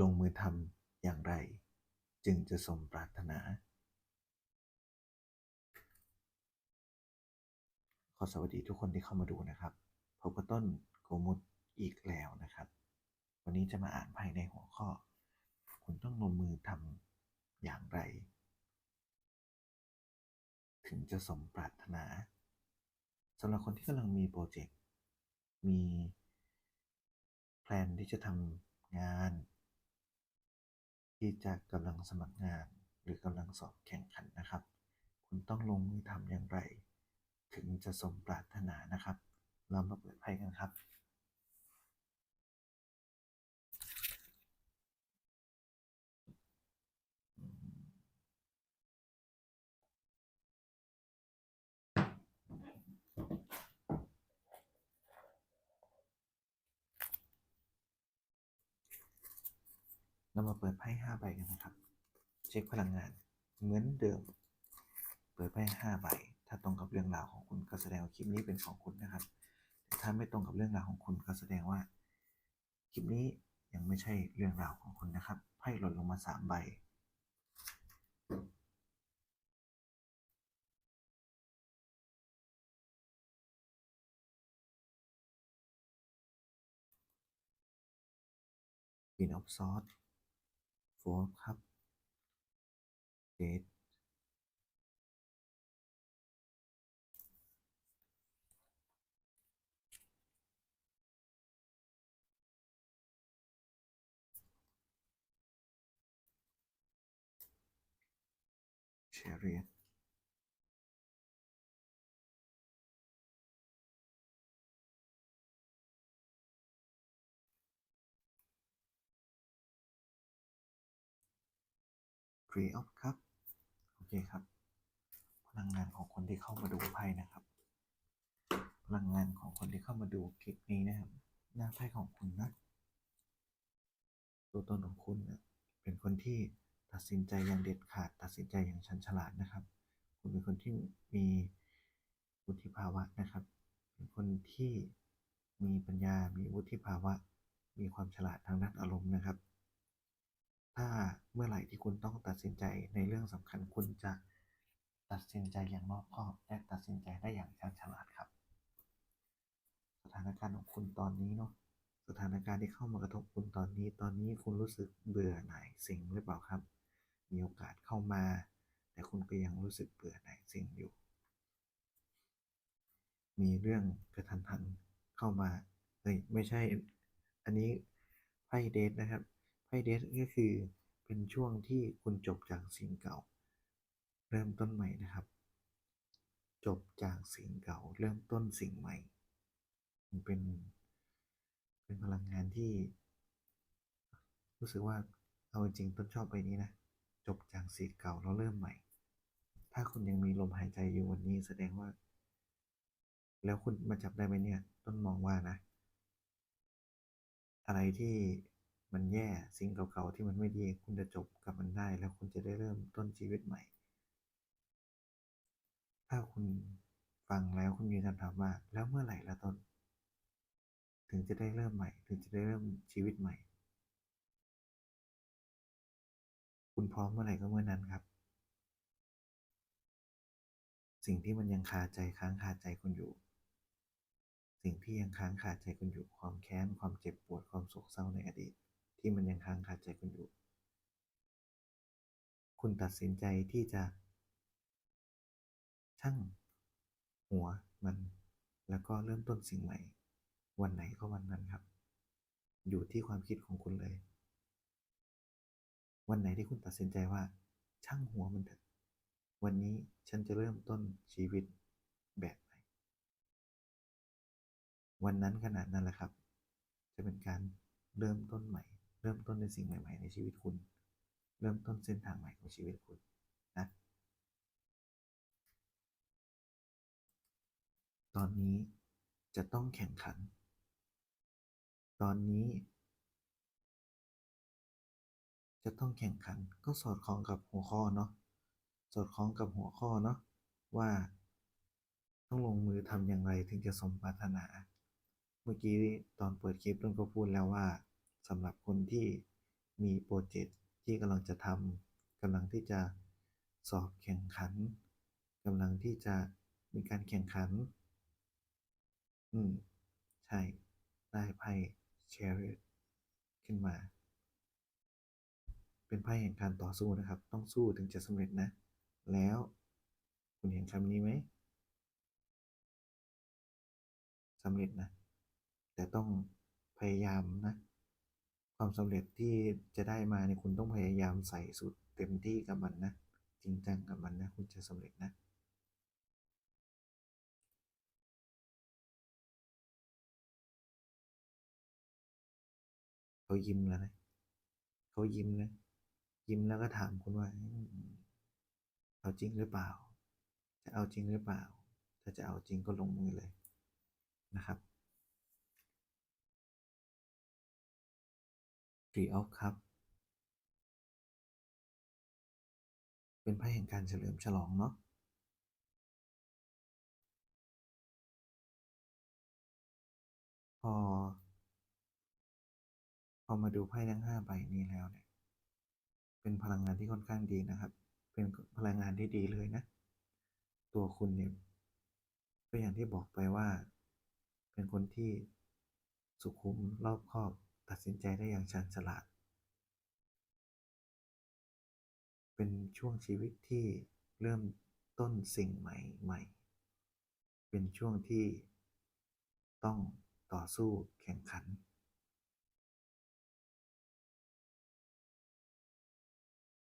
ลงมือทำอย่างไร จึงจะสมปรารถนา ขอสวัสดีทุกคนที่เข้ามาดูนะครับพบกับต้นโกมุตอีกแล้วนะครับ วันนี้จะมาอ่านภายในหัวข้อ คุณต้องลงมือทำอย่างไร ถึงจะสมปรารถนาสำหรับคนที่กำลังมีโปรเจกต์มีแพลนที่จะทำงาน ที่จะกำลังสมัครงาน หรือกำลังสอบแข่งขันนะครับ คุณต้องลงมือทำอย่างไร ถึงจะสมปรารถนานะครับ เรามาเปิดไพ่กันครับ มาเปิดไพ่ห้าใบกันนะครับ เช็คพลังงานเหมือนเดิม เปิดไพ่ห้าใบ ถ้าตรงกับเรื่องราวของคุณก็แสดงว่าคลิปนี้เป็นของคุณนะครับ ถ้าไม่ตรงกับเรื่องราวของคุณก็แสดงว่า คลิปนี้ยังไม่ใช่เรื่องราวของคุณนะครับ ไพ่หล่นลงมาสามใบ Queen of Swords Four of Cups Eight Chariot Tree of Cup โอเคครับ พลังงานของคนที่เข้ามาดูไพ่นะครับ พลังงานของคนที่เข้ามาดูคลิปนี้นะครับ หน้าไพ่ของคุณนะตัวตนของคุณนะเป็นคนที่ตัดสินใจอย่างเด็ดขาด ตัดสินใจอย่างชันฉลาดนะครับ คุณเป็นคนที่มีวุฒิภาวะนะครับ เป็นคนที่มีปัญญา มีวุฒิภาวะ มีความฉลาดทางด้านอารมณ์นะครับ ถ้าเมื่อไหร่ที่คุณต้องตัดสินใจในเรื่องสำคัญคุณจะตัดสินใจอย่างรอบคอบ และตัดสินใจได้อย่างชันฉลาดครับ สถานการณ์ของคุณตอนนี้เนาะสถานการณ์ที่เข้ามากระทบคุณตอนนี้ ตอนนี้คุณรู้สึกเบื่อหน่ายสิ่งหรือเปล่าครับ มีโอกาสเข้ามา แต่คุณก็ยังรู้สึกเบื่อหน่ายสิ่งอยู่ มีเรื่องกระทันหันเข้ามาเฮ้ยไม่ใช่ อันนี้ไพ่เดทนะครับ ไพ่เดทก็คือเป็นช่วงที่คุณจบจากสิ่งเก่า เริ่มต้นใหม่นะครับ จบจากสิ่งเก่า เริ่มต้นสิ่งใหม่ มันเป็น เป็นพลังงานที่ รู้สึกว่าเอาจริงต้นชอบไปนี้นะ จบจากสิ่งเก่าแล้วเริ่มใหม่ ถ้าคุณยังมีลมหายใจอยู่วันนี้แสดงว่า แล้วคุณมาจับได้ไหมเนี่ย ต้นมองว่านะ อะไรที่ มันแย่สิ่งเก่าๆที่มันไม่ดี คุณจะจบกับมันได้ แล้วคุณจะได้เริ่มต้นชีวิตใหม่ ถ้าคุณฟังแล้วคุณมีคำถามว่าแล้วเมื่อไหร่ละต้น ถึงจะได้เริ่มใหม่ ถึงจะได้เริ่มชีวิตใหม่ คุณพร้อมเมื่อไหร่ก็เมื่อนั้นครับ สิ่งที่มันยังคาใจค้างคาใจคุณอยู่สิ่งที่ยังค้างคาใจคุณอยู่ความแค้น ความเจ็บปวดความโศกเศร้าในอดีต ที่มันยังค้างคาใจคุณอยู่ คุณตัดสินใจที่จะ ช่างหัวมัน แล้วก็เริ่มต้นสิ่งใหม่ วันไหนก็วันนั้นครับ อยู่ที่ความคิดของคุณเลย วันไหนที่คุณตัดสินใจว่า ช่างหัวมันเถอะวันนี้ฉันจะเริ่มต้นชีวิตแบบใหม่วันนั้นขนาดนั้นแหละครับ จะเป็นการเริ่มต้นใหม่ เริ่มต้นในสิ่งใหม่ ๆ ในชีวิตคุณ เริ่มต้นเส้นทางใหม่ของชีวิตคุณนะตอนนี้จะต้องแข่งขัน ตอนนี้ จะต้องแข่งขันก็สอดคล้องกับหัวข้อเนาะสอดคล้องกับหัวข้อเนาะว่า ต้องลงมือทำอย่างไรถึงจะสมปรารถนา เมื่อกี้ตอนเปิดคลิปต้นก็พูดแล้วว่าสำหรับคนที่มีโปรเจกต์ ที่กำลังจะทำกำลังที่จะสอบแข่งขันกำลังที่จะมีการแข่งขัน อืม ใช่ ได้ไพ่เชริตขึ้นมา เป็นไพ่แห่งการต่อสู้นะครับ ต้องสู้ถึงจะสำเร็จนะ แล้วคุณเห็นคำนี้ไหมสำเร็จนะ แต่ต้องพยายามนะ ความสำเร็จที่จะได้มาเนี่ยคุณต้องพยายามใส่สุดเต็มที่กับมันนะ จริงจังกับมันนะ คุณจะสำเร็จนะเขายิ้มแล้วนะเขายิ้มนะ ยิ้มแล้วก็ถามคุณว่า เอาจริงหรือเปล่า จะเอาจริงหรือเปล่า ถ้าจะเอาจริงก็ลงมือเลยนะครับ Three of Cups เป็นไพ่แห่งการเฉลิมฉลองเนาะพอ พอมาดูไพ่ทั้งห้าใบนี้แล้วเนี่ย เป็นพลังงานที่ค่อนข้างดีนะครับ เป็นพลังงานที่ดีเลยนะ ตัวคุณเนี่ยก็อย่างที่บอกไปว่า เป็นคนที่สุขุมรอบคอบ ตัดสินใจได้อย่างชาญฉลาด เป็นช่วงชีวิตที่เริ่มต้นสิ่งใหม่ใหม่เป็นช่วงที่ต้องต่อสู้แข่งขัน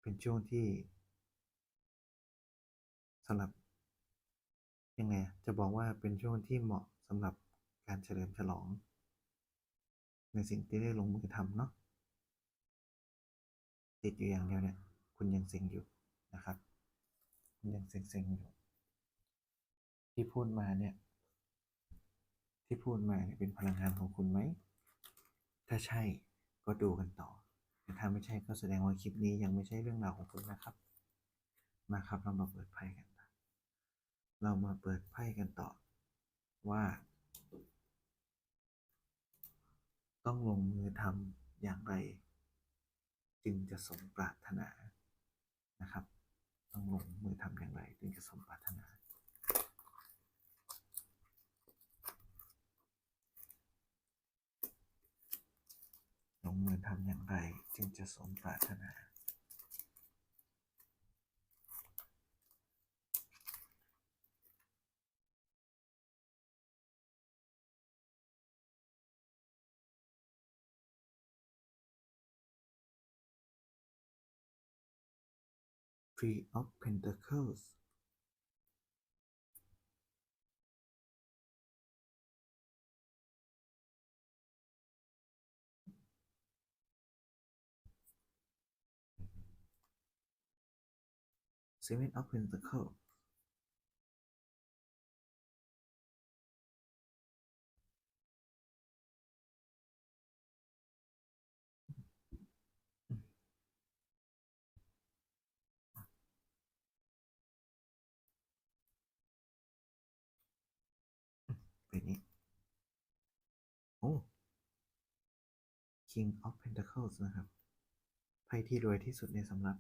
เป็นช่วงที่สำหรับยังไงจะบอกว่าเป็นช่วงที่เหมาะสำหรับการเฉลิมฉลอง ในสิ่งที่ได้ลงมือทำเนาะติดอยู่อย่างเดียวเนี่ยคุณยังเซ็งอยู่นะครับ คุณยังเซ็งๆอยู่ ที่พูดมาเนี่ย ที่พูดมาเนี่ยเป็นพลังงานของคุณไหม ถ้าใช่ก็ดูกันต่อแต่ถ้าไม่ใช่ก็แสดงว่าคลิปนี้ยังไม่ใช่เรื่องราวของคุณนะครับ มาครับเรามาเปิดไพ่กัน เรามาเปิดไพ่กันต่อว่า ต้องลงมือทำอย่างไร จึงจะสมปรารถนานะครับ ต้องลงมือทำอย่างไร จึงจะสมปรารถนาลงมือทำอย่างไร จึงจะสมปรารถนา Three of Pentacles. Seven of Pentacles King of Pentacles นะครับ ไพ่ที่รวยที่สุดในสำรับ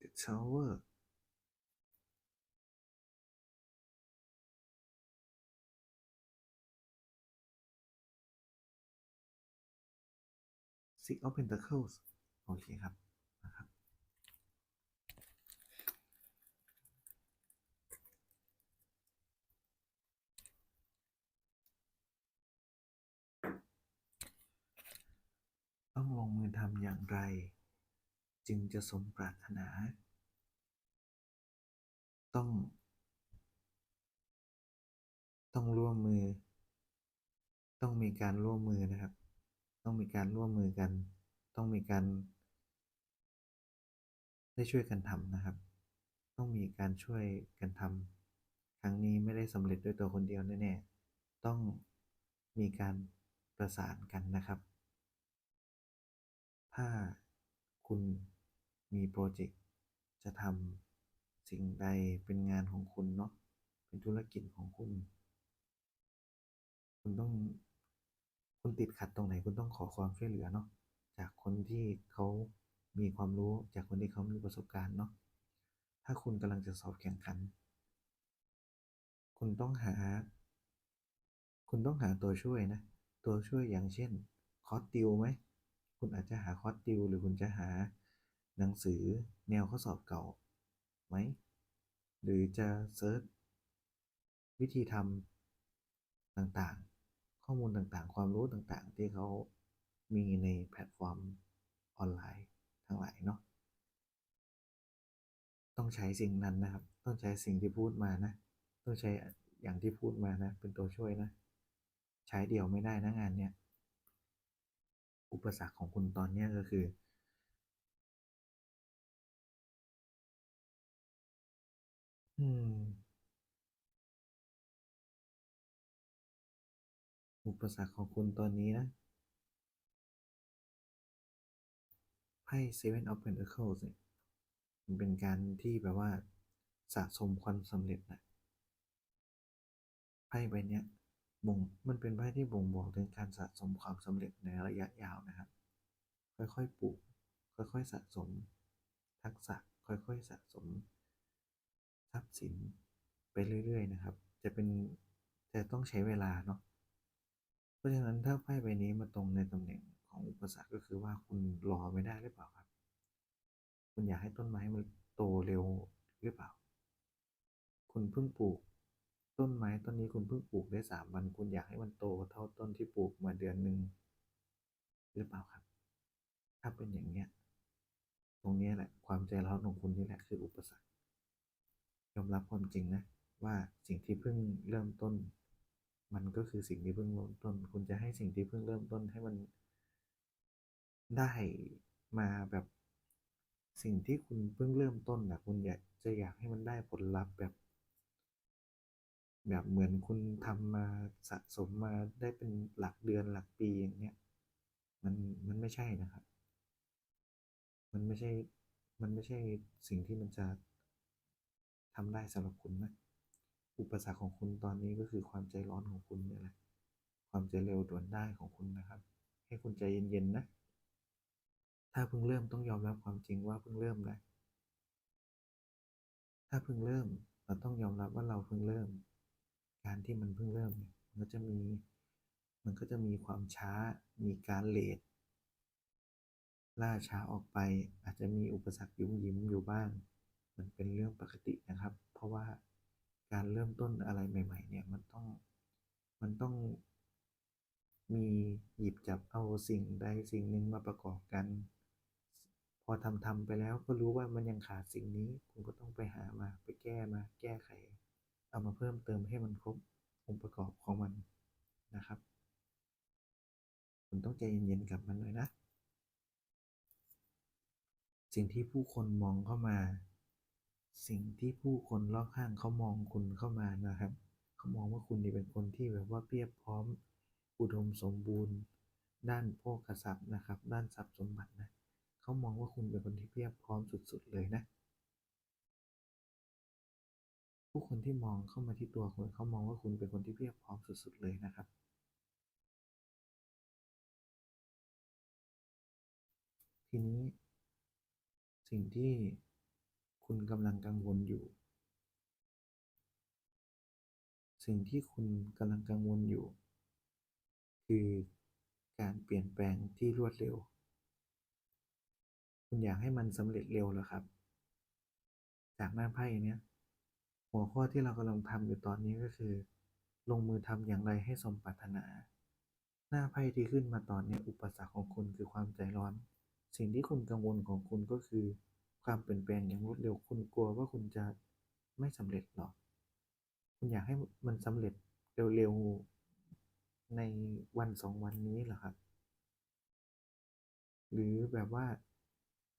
The Tower Six of Pentacles โอเคครับนะครับต้องลงมือทำอย่างไร จึงจะสมปรารถนา ต้อง ต้องร่วมมือ ต้องมีการร่วมมือนะครับ ต้องมีการร่วมมือกัน ต้องมีการ ได้ช่วยกันทำนะครับ ต้องมีการช่วยกันทำครั้งนี้ไม่ได้สำเร็จด้วยตัวคนเดียวแน่ๆต้องมีการประสานกันนะครับ ถ้าคุณมีโปรเจกต์จะทำสิ่งใดเป็นงานของคุณเนาะเป็นธุรกิจของคุณ คุณต้อง คุณติดขัดตรงไหนคุณต้องขอความช่วยเหลือเนาะจากคนที่เขามีความรู้จากคนที่เขามีประสบการณ์เนาะถ้าคุณกำลังจะสอบแข่งขัน คุณต้องหา คุณต้องหาตัวช่วยนะ ตัวช่วยอย่างเช่นคอร์สติวไหมคุณอาจจะหาคอร์สติวหรือคุณจะหาหนังสือแนวข้อสอบเก่าไหมหรือจะเซิร์ชวิธีทำต่างๆ ข้อมูลต่างๆ ความรู้ต่างๆ ที่เขามีในแพลตฟอร์มออนไลน์ทั้งหลายเนาะต้องใช้สิ่งนั้นนะครับ ต้องใช้สิ่งที่พูดมานะ ต้องใช้อย่างที่พูดมานะ เป็นตัวช่วยนะ ใช้เดี่ยวไม่ได้นะงานเนี้ยอุปสรรคของคุณตอนเนี้ยก็คือ อืม อุปสรรคของคุณตอนนี้นะ ไพ่ Seven of Pentacles เนี่ยมันเป็นการที่แบบว่าสะสมความสำเร็จนะไพ่ใบเนี้ยบ่งมันเป็นไพ่ที่บ่งบอกถึงการสะสมความสำเร็จในระยะยาวนะครับ ค่อยๆปลูก ค่อยๆสะสม ทักษะค่อยๆสะสม ทรัพย์สินไปเรื่อยๆนะครับ จะเป็นจะต้องใช้เวลาเนาะ เพราะฉะนั้นถ้าไพ่ใบนี้มาตรงในตำแหน่งของอุปสรรคก็คือว่าคุณรอไม่ได้หรือเปล่าครับ คุณอยากให้ต้นไม้มันโตเร็วหรือเปล่า คุณเพิ่งปลูก ต้นไม้ต้นนี้คุณเพิ่งปลูกได้สามวัน คุณอยากให้มันโตเท่าต้นที่ปลูกมาเดือนหนึ่งหรือเปล่าครับ ถ้าเป็นอย่างเนี้ยตรงนี้แหละ ความใจร้อนของคุณนี่แหละคืออุปสรรค ยอมรับความจริงนะว่าสิ่งที่เพิ่งเริ่มต้น มันก็คือสิ่งที่เพิ่งเริ่มต้น คุณจะให้สิ่งที่เพิ่งเริ่มต้นให้มันได้มาแบบสิ่งที่คุณเพิ่งเริ่มต้นนะคุณอยากจะอยากให้มันได้ผลลัพธ์แบบ แบบเหมือนคุณทำมาสะสมมาได้เป็นหลักเดือนหลักปีอย่างเนี้ยมันมันไม่ใช่นะครับ มันไม่ใช่ มันไม่ใช่สิ่งที่มันจะทำได้สำหรับคุณนะ อุปสรรคของคุณตอนนี้ก็คือความใจร้อนของคุณเนี่ยแหละ ความใจเร็วด่วนได้ของคุณนะครับ ให้คุณใจเย็นๆนะ ถ้าเพิ่งเริ่มต้องยอมรับความจริงว่าเพิ่งเริ่มนะ ถ้าเพิ่งเริ่มเราต้องยอมรับว่าเราเพิ่งเริ่ม การที่มันเพิ่งเริ่มเนี่ยมันก็จะมี มันก็จะมีความช้า มีการเลทล่าช้าออกไปอาจจะมีอุปสรรคยุ่มยิ้มอยู่บ้าง มันเป็นเรื่องปกตินะครับ เพราะว่า การเริ่มต้นอะไรใหม่ ๆ เนี่ยมันต้องมันต้องมีหยิบจับเอาสิ่งใดสิ่งหนึ่งมาประกอบกัน พอทำทำไปแล้วก็รู้ว่ามันยังขาดสิ่งนี้คุณก็ต้องไปหามาไปแก้มาแก้ไข เอามาเพิ่มเติมให้มันครบองค์ประกอบของมันนะครับ คุณต้องใจเย็นๆกับมันหน่อยนะ สิ่งที่ผู้คนมองเข้ามา สิ่งที่ผู้คนรอบข้างเขามองคุณเข้ามานะครับเขามองว่าคุณนี่เป็นคนที่แบบว่าเพียบพร้อม อุดมสมบูรณ์ ด้านโภคทรัพย์นะครับ ด้านทรัพย์สมบัตินะเขามองว่าคุณเป็นคนที่เพียบพร้อมสุดๆเลยนะผู้คนที่มองเข้ามาที่ตัวคุณเขามองว่าคุณเป็นคนที่เพียบพร้อมสุดๆเลยนะครับ ทีนี้สิ่งที่ คุณกำลังกังวลอยู่ สิ่งที่คุณกำลังกังวลอยู่ คือการเปลี่ยนแปลงที่รวดเร็ว คุณอยากให้มันสำเร็จเร็วเหรอครับ จากหน้าไพ่เนี้ยหัวข้อที่เรากำลังทำอยู่ตอนนี้ก็คือ ลงมือทำอย่างไรให้สมปรารถนา หน้าไพ่ที่ขึ้นมาตอนนี้อุปสรรคของคุณคือความใจร้อน สิ่งที่คุณกังวลของคุณก็คือ ความเปลี่ยนแปลงอย่างรวดเร็ว คุณกลัวว่าคุณจะไม่สำเร็จหรอ คุณอยากให้มันสำเร็จเร็วๆ ในวันสองวันนี้เหรอครับ หรือแบบว่า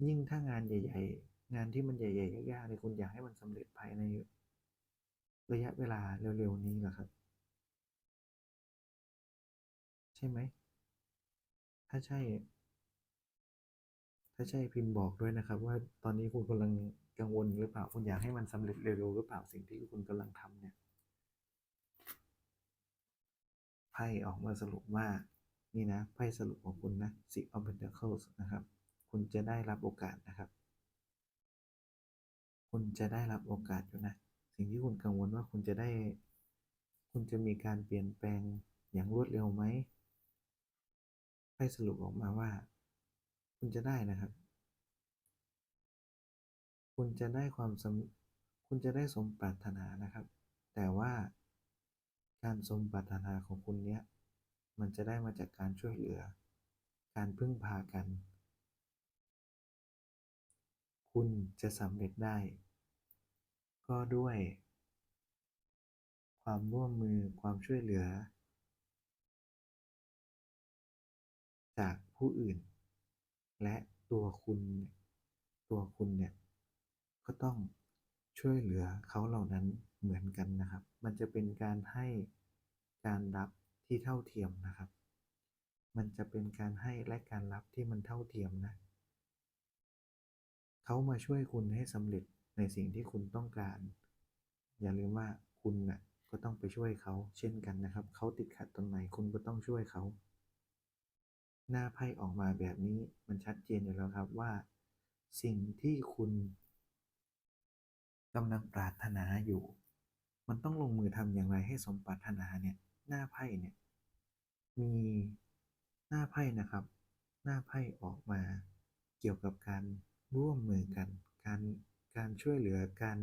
ยิ่งถ้างานใหญ่ ๆ งานที่มันใหญ่ๆยากๆเนี่ยคุณอยากให้มันสำเร็จภายในระยะเวลาเร็วๆนี้เหรอครับ ใช่ไหม ถ้าใช่าถ้าใช่พิมพ์บอกด้วยนะครับ ว่าตอนนี้คุณกำลังกังวลหรือเปล่าคุณอยากให้มันสำเร็จเร็วๆหรือเปล่าสิ่งที่คุณกำลังทำเนี่ยไพ่ออกมาสรุปว่านี่นะไพ่สรุปของคุณนะ Six of Pentacles นะครับ คุณจะได้รับโอกาสนะครับ คุณจะได้รับโอกาสอยู่นะ สิ่งที่คุณกังวลว่าคุณจะได้ คุณจะมีการเปลี่ยนแปลงอย่างรวดเร็วไหมไพ่สรุปออกมาว่า คุณจะได้นะครับ คุณจะได้ความสำคุณจะได้สมปรารถนานะครับ แต่ว่าการสมปรารถนาของคุณเนี้ยมันจะได้มาจากการช่วยเหลือ การพึ่งพากัน คุณจะสำเร็จได้ ก็ด้วย ความร่วมมือความช่วยเหลือ จากผู้อื่น และตัวคุณเนี่ยตัวคุณเนี่ยก็ต้องช่วยเหลือเขาเหล่านั้นเหมือนกันนะครับ มันจะเป็นการให้การรับที่เท่าเทียมนะครับ มันจะเป็นการให้และการรับที่มันเท่าเทียมนะเขามาช่วยคุณให้สำเร็จในสิ่งที่คุณต้องการ อย่าลืมว่าคุณน่ะก็ต้องไปช่วยเขาเช่นกันนะครับ เขาติดขัดตรงไหนคุณก็ต้องช่วยเขา หน้าไพ่ออกมาแบบนี้มันชัดเจนอยู่แล้วครับว่า สิ่งที่คุณกำลังปรารถนาอยู่ มันต้องลงมือทำอย่างไรให้สมปรารถนาเนี่ยหน้าไพ่เนี่ยมีหน้าไพ่นะครับ หน้าไพ่ออกมา เกี่ยวกับการร่วมมือกัน การการช่วยเหลือการ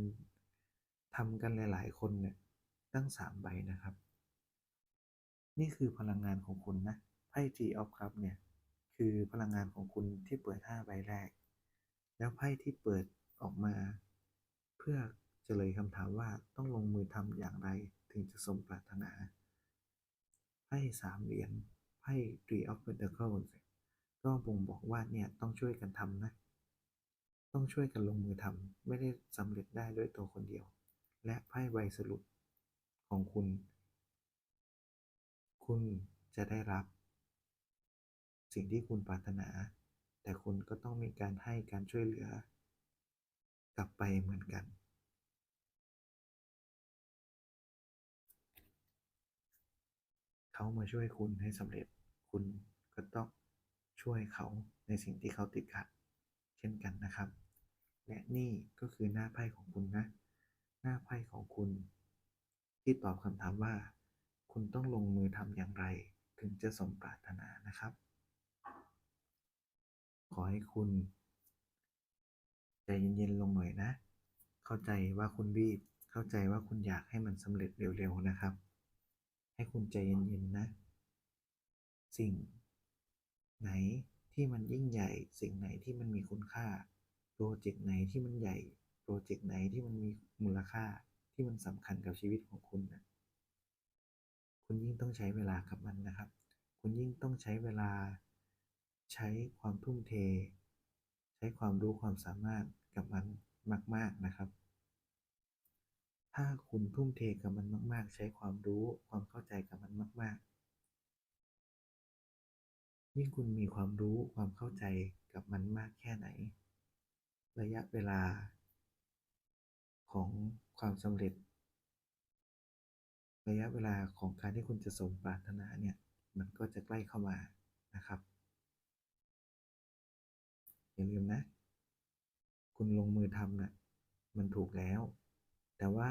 ทำกันหลาย ๆ คนเนี่ยตั้งสามใบนะครับ นี่คือพลังงานของคุณนะ ไพ่ G of Cup เนี่ย คือพลังงานของคุณที่เปิดห้าใบแรก แล้วไพ่ที่เปิดออกมา เพื่อเฉลยคำถามว่าต้องลงมือทำอย่างไรถึงจะสมปรารถนาไพ่สามเหรียญไพ่ Three of Pentacles ก็บ่งบอกว่าเนี่ยต้องช่วยกันทำนะ ต้องช่วยกันลงมือทำไม่ได้สำเร็จได้ด้วยตัวคนเดียว และไพ่ใบสรุปของคุณ คุณจะได้รับ สิ่งที่คุณปรารถนา แต่คุณก็ต้องมีการให้การช่วยเหลือ กลับไปเหมือนกัน เขามาช่วยคุณให้สำเร็จ คุณก็ต้องช่วยเขาในสิ่งที่เขาติดขัด เช่นกันนะครับ และนี่ก็คือหน้าไพ่ของคุณนะ หน้าไพ่ของคุณ ที่ตอบคำถามว่า คุณต้องลงมือทำอย่างไรถึงจะสมปรารถนานะครับ ขอให้คุณ ใจเย็นๆลงหน่อยนะ เข้าใจว่าคุณรีบ เข้าใจว่าคุณอยากให้มันสำเร็จเร็วๆนะครับ ให้คุณใจเย็นๆนะ สิ่ง ไหนที่มันยิ่งใหญ่ สิ่งไหนที่มันมีคุณค่า โปรเจกต์ไหนที่มันใหญ่ โปรเจกต์ไหนที่มันมีมูลค่า ที่มันสำคัญกับชีวิตของคุณนะคุณยิ่งต้องใช้เวลากับมันนะครับ คุณยิ่งต้องใช้เวลา ใช้ความทุ่มเท ใช้ความรู้ความสามารถกับมันมาก ๆนะครับ ถ้าคุณทุ่มเทกับมันมาก ๆ ใช้ความรู้ความเข้าใจกับมันมาก ๆ ยิ่งคุณมีความรู้ความเข้าใจกับมันมากแค่ไหน ระยะเวลา ของความสำเร็จ ระยะเวลาของการที่คุณจะสมปรารถนาเนี่ย มันก็จะใกล้เข้ามานะครับ อย่าลืมนะ คุณลงมือทำน่ะ มันถูกแล้ว แต่ว่า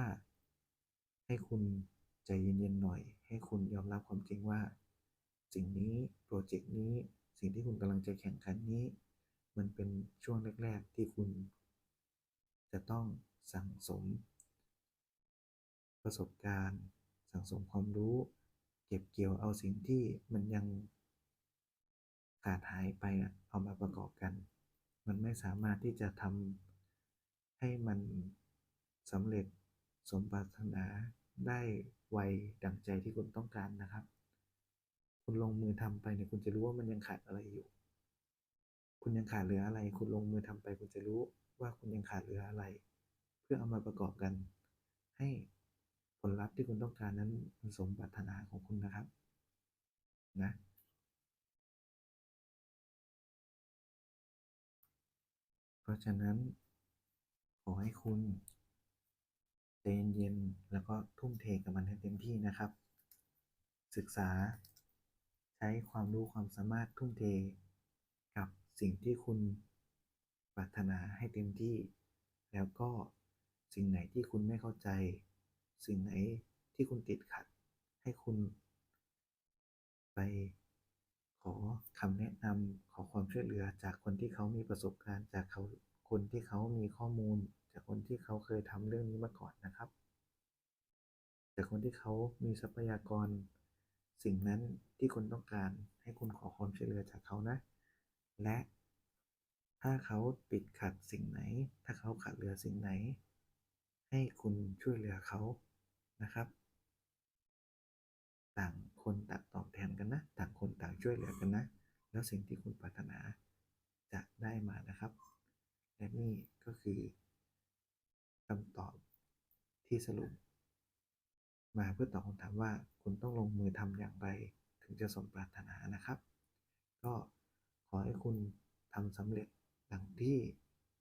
ให้คุณใจเย็นๆหน่อย ให้คุณยอมรับความจริงว่า สิ่งนี้โปรเจกต์นี้สิ่งที่คุณกำลังจะแข่งขันนี้ มันเป็นช่วงแรก ๆ ที่คุณ จะต้องสั่งสม ประสบการณ์ สั่งสมความรู้ เก็บเกี่ยวเอาสิ่งที่มันยังขาดหายไปอะเอามาประกอบกัน มันไม่สามารถที่จะทำให้มันสำเร็จสมปรารถนาได้ไวดังใจที่คุณต้องการนะครับ คุณลงมือทำไปเนี่ยคุณจะรู้ว่ามันยังขาดอะไรอยู่ คุณยังขาดเหลืออะไร คุณลงมือทำไป คุณจะรู้ว่าคุณยังขาดเหลืออะไร เพื่อเอามาประกอบกัน ให้ผลลัพธ์ที่คุณต้องการนั้นมันสมปรารถนาของคุณนะครับ นะ ราะฉะนั้น ขอให้คุณใจเย็นๆแล้วก็ทุ่มเทกับมันให้เต็มที่นะครับ ศึกษา ใช้ความรู้ความสามารถทุ่มเท กับสิ่งที่คุณปรารถนาให้เต็มที่ แล้วก็สิ่งไหนที่คุณไม่เข้าใจ สิ่งไหนที่คุณติดขัด ให้คุณ ไป อคำแนะนำขอความช่วยเหลือจากคนที่เขามีประสบการณ์จากเขาคนที่เขามีข้อมูล จากคนที่เขาเคยทำเรื่องนี้มาก่อนนะครับ จากคนที่เขามีทรัพยากร สิ่งนั้นที่คุณต้องการให้คุณขอความช่วยเหลือจากเขานะ และถ้าเขาติดขัดสิ่งไหน ถ้าเขาขาดเหลือสิ่งไหน ให้คุณช่วยเหลือเขานะครับ ต่างคนต่างตอบแทนกันนะ ต่างคนต่างช่วยเหลือกันนะ แล้วสิ่งที่คุณปรารถนาจะได้มานะครับ และนี่ก็คือคำตอบที่สรุป มาเพื่อตอบคำถามว่าคุณต้องลงมือทำอย่างไร ถึงจะสมปรารถนานะครับ ก็ขอให้คุณทำสำเร็จดังที่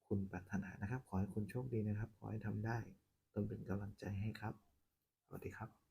คุณปรารถนานะครับ ขอให้คุณโชคดีนะครับ ขอให้ทำได้ตนเป็นกำลังใจให้ครับ สวัสดีครับ